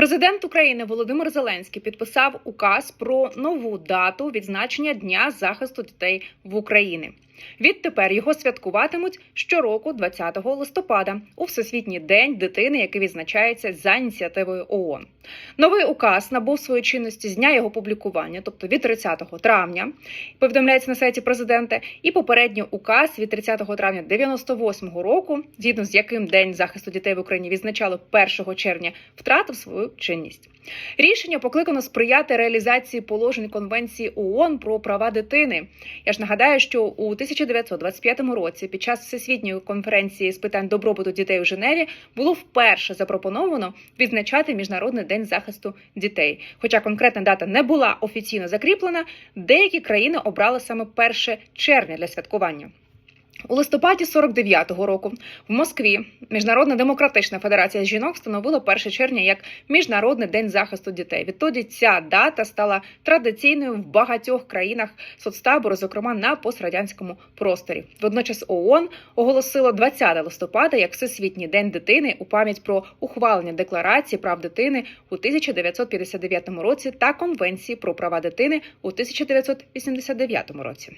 Президент України Володимир Зеленський підписав указ про нову дату відзначення Дня захисту дітей в Україні. Відтепер його святкуватимуть щороку, 20 листопада, у Всесвітній день дитини, який відзначається за ініціативою ООН. Новий указ набув своєї чинності з дня його публікування, тобто від 30 травня, повідомляється на сайті президента, і попередній указ від 30 травня 98 року, згідно з яким День захисту дітей в Україні відзначали 1 червня, втратив свою чинність. Рішення покликано сприяти реалізації положень Конвенції ООН про права дитини. Я ж нагадаю, що у 1925 році, під час всесвітньої конференції з питань добробуту дітей у Женеві, було вперше запропоновано відзначати міжнародний день захисту дітей. Хоча конкретна дата не була офіційно закріплена, деякі країни обрали саме 1 червня для святкування. У листопаді 49-го року в Москві Міжнародна демократична федерація жінок встановила 1 червня як міжнародний день захисту дітей. Відтоді ця дата стала традиційною в багатьох країнах соцтабору, зокрема на пострадянському просторі. Водночас ООН оголосило 20 листопада як Всесвітній день дитини у пам'ять про ухвалення декларації прав дитини у 1959 році та Конвенції про права дитини у 1989 році.